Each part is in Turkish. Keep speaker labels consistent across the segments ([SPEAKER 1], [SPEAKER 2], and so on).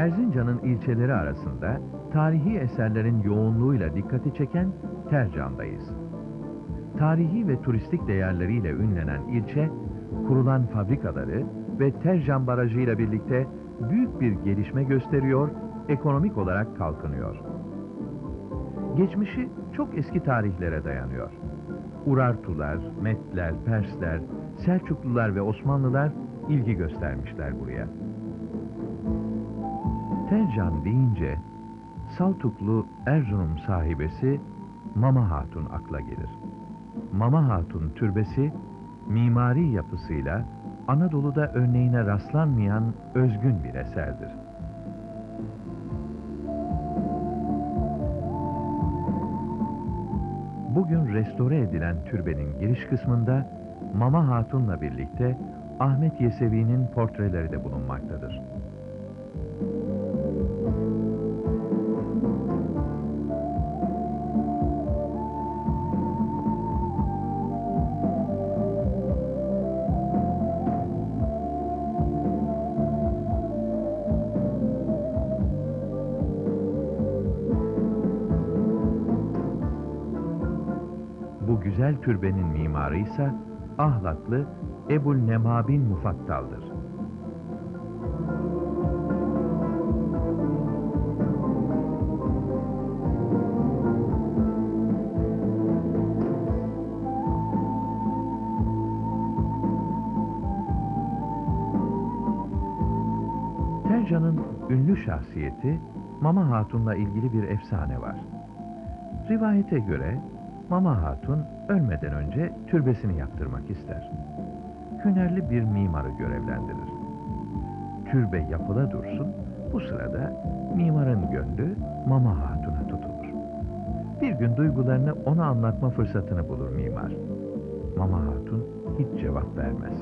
[SPEAKER 1] Erzincan'ın ilçeleri arasında tarihi eserlerin yoğunluğuyla dikkati çeken Tercan'dayız. Tarihi ve turistik değerleriyle ünlenen ilçe, kurulan fabrikaları ve Tercan Barajı ile birlikte büyük bir gelişme gösteriyor, ekonomik olarak kalkınıyor. Geçmişi çok eski tarihlere dayanıyor. Urartular, Metler, Persler, Selçuklular ve Osmanlılar ilgi göstermişler buraya. Tercan deyince Saltuklu Erzurum sahibesi Mama Hatun akla gelir. Mama Hatun türbesi mimari yapısıyla Anadolu'da örneğine rastlanmayan özgün bir eserdir. Bugün restore edilen türbenin giriş kısmında Mama Hatun'la birlikte Ahmet Yesevi'nin portreleri de bulunmaktadır. Güzel türbenin mimarı ise Ahlatlı Ebul Nema bin Mufattal'dır. Tercan'ın ünlü şahsiyeti Mama Hatun'la ilgili bir efsane var. Rivayete göre Mama Hatun ölmeden önce türbesini yaptırmak ister. Hünerli bir mimarı görevlendirir. Türbe yapıla dursun, bu sırada mimarın gönlü Mama Hatun'a tutulur. Bir gün duygularını ona anlatma fırsatını bulur mimar. Mama Hatun hiç cevap vermez.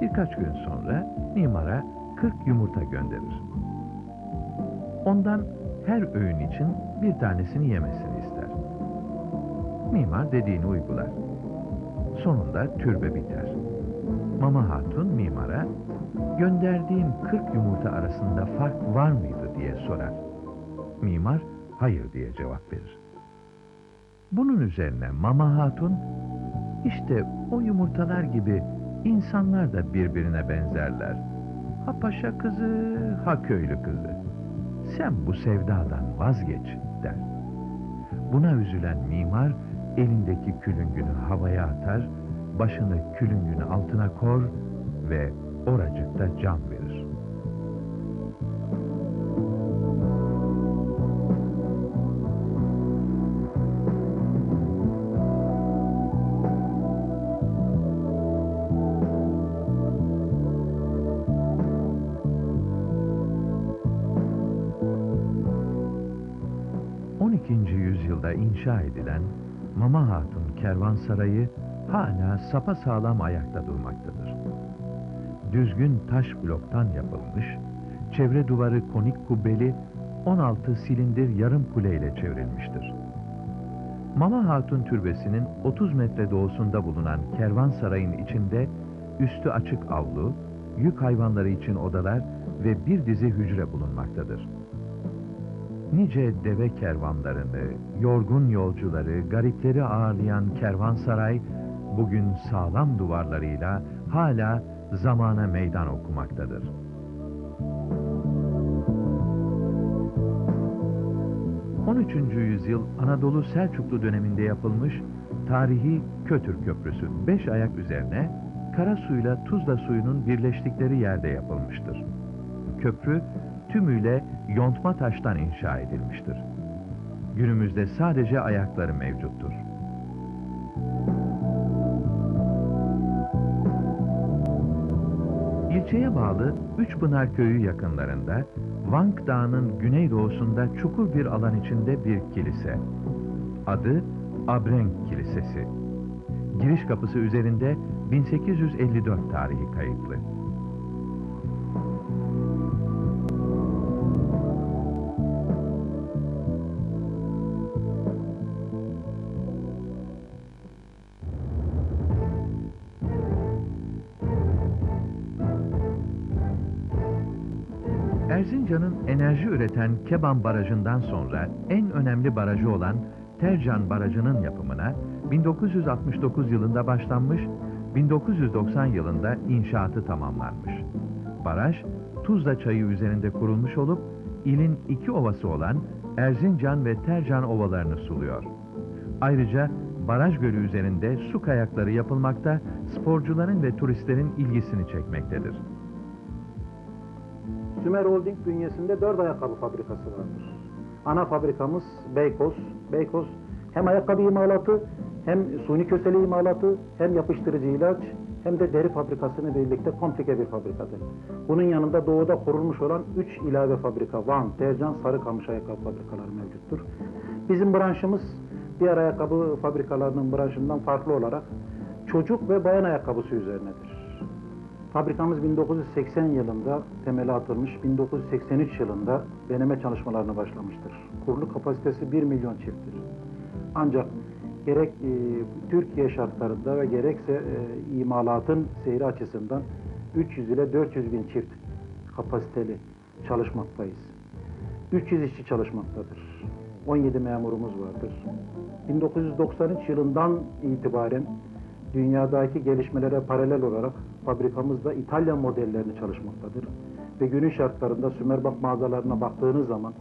[SPEAKER 1] Birkaç gün sonra mimara 40 yumurta gönderir. Ondan her öğün için bir tanesini yemesini. Mimar dediğini uygular. Sonunda türbe biter. Mama Hatun mimara, gönderdiğim 40 yumurta arasında fark var mıydı diye sorar. Mimar, hayır diye cevap verir. Bunun üzerine Mama Hatun, işte o yumurtalar gibi insanlar da birbirine benzerler. Ha paşa kızı, ha köylü kızı. Sen bu sevdadan vazgeç der. Buna üzülen mimar elindeki külüngünü havaya atar, başını külüngün altına kor ve oracıkta can verir. ...12. yüzyılda inşa edilen Mama Hatun Kervansarayı hala sapasağlam ayakta durmaktadır. Düzgün taş bloktan yapılmış, çevre duvarı konik kubbeli, 16 silindir yarım kule ile çevrilmiştir. Mama Hatun Türbesi'nin 30 metre doğusunda bulunan kervansarayın içinde üstü açık avlu, yük hayvanları için odalar ve bir dizi hücre bulunmaktadır. Nice deve kervanlarını, yorgun yolcuları, garipleri ağırlayan kervansaray, bugün sağlam duvarlarıyla hala zamana meydan okumaktadır. ...13. yüzyıl Anadolu Selçuklu döneminde yapılmış... ...tarihi Kötür Köprüsü beş ayak üzerine... ...kara suyla Tuzla suyunun birleştikleri yerde yapılmıştır. Köprü tümüyle yontma taştan inşa edilmiştir. Günümüzde sadece ayakları mevcuttur. İlçeye bağlı Üçpınar Köyü yakınlarında Vank Dağı'nın güneydoğusunda çukur bir alan içinde bir kilise. Adı Abrenk Kilisesi. Giriş kapısı üzerinde 1854 tarihi kayıtlı. Erzincan'ın enerji üreten Keban Barajı'ndan sonra en önemli barajı olan Tercan Barajı'nın yapımına 1969 yılında başlanmış, 1990 yılında inşaatı tamamlanmış. Baraj, Tuzla Çayı üzerinde kurulmuş olup, ilin iki ovası olan Erzincan ve Tercan ovalarını suluyor. Ayrıca baraj gölü üzerinde su kayakları yapılmakta, sporcuların ve turistlerin ilgisini çekmektedir.
[SPEAKER 2] Sümer Holding bünyesinde dört ayakkabı fabrikası vardır. Ana fabrikamız Beykoz. Beykoz hem ayakkabı imalatı, hem suni köseli imalatı, hem yapıştırıcı ilaç, hem de deri fabrikasını birlikte komplike bir fabrikadır. Bunun yanında doğuda kurulmuş olan üç ilave fabrika, Van, Tercan, Sarıkamış ayakkabı fabrikaları mevcuttur. Bizim branşımız diğer ayakkabı fabrikalarının branşından farklı olarak çocuk ve bayan ayakkabısı üzerinedir. Fabrikamız 1980 yılında temeli atılmış, 1983 yılında deneme çalışmalarına başlamıştır. Kurulu kapasitesi 1 milyon çifttir. Ancak gerek e, Türkiye şartlarında ve gerekse e, imalatın seyri açısından 300 ile 400 bin çift kapasiteli çalışmaktayız. 300 işçi çalışmaktadır. 17 memurumuz vardır. 1993 yılından itibaren dünyadaki gelişmelere paralel olarak fabrikamızda İtalyan modellerini çalışmaktadır. Ve günün şartlarında Sümerbank mağazalarına baktığınız zaman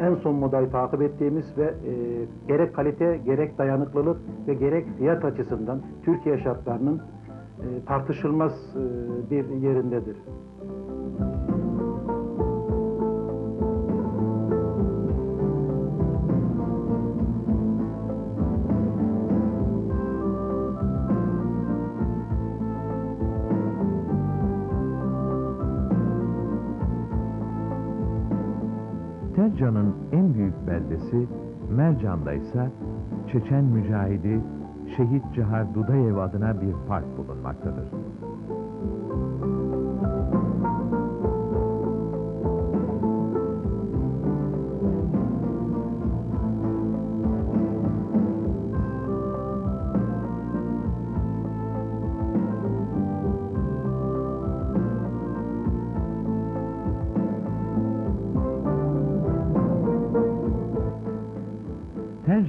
[SPEAKER 2] en son modayı takip ettiğimiz ve e, gerek kalite, gerek dayanıklılık ve gerek fiyat açısından Türkiye şartlarının e, tartışılmaz e, bir yerindedir.
[SPEAKER 1] Tercan'ın en büyük beldesi Mercan'da ise Çeçen mücahidi Şehit Cihar Dudayev adına bir park bulunmaktadır.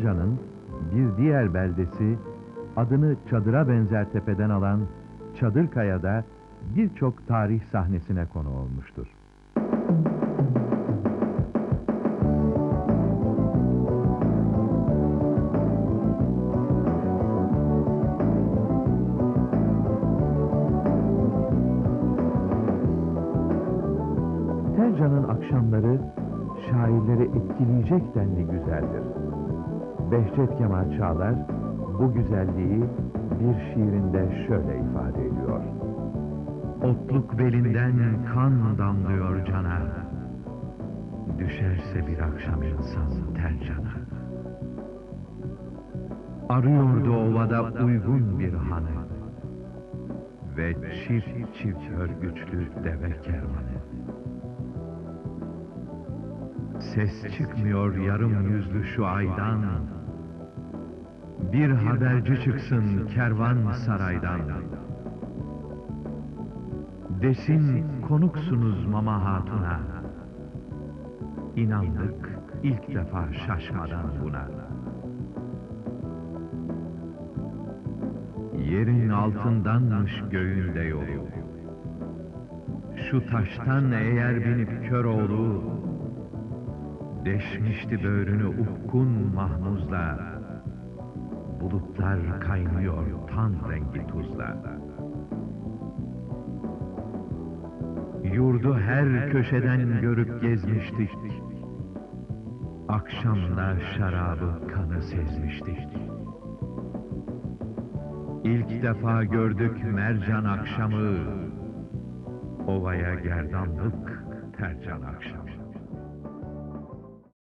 [SPEAKER 1] Tercan'ın bir diğer beldesi adını çadıra benzer tepeden alan Çadırkaya'da birçok tarih sahnesine konu olmuştur. Tercan'ın akşamları şairleri etkileyecek denli güzeldir. Behçet Kemal Çağlar bu güzelliği bir şiirinde şöyle ifade ediyor. Otluk belinden kan damlıyor cana, düşerse bir akşam insan tercana. Arıyordu ovada uygun bir hanı ve çift çift örgüçlü deve kervanı. Ses çıkmıyor yarım yüzlü şu aydan, bir haberci çıksın kervan saraydan. Desin konuksunuz Mama Hatun'a. İnandık ilk defa şaşmadan buna. Yerin altındanmış göğünde yolu. Şu taştan eğer binip kör oğlu, Deşmişti böğrünü ufkun mahmuzla, Bulutlar kaynıyor tan rengi tuzla. Yurdu her köşeden görüp gezmiştik. Akşamda şarabı kanı sezmiştik. İlk defa gördük mercan akşamı, Ovaya gerdanlık tercan akşamı.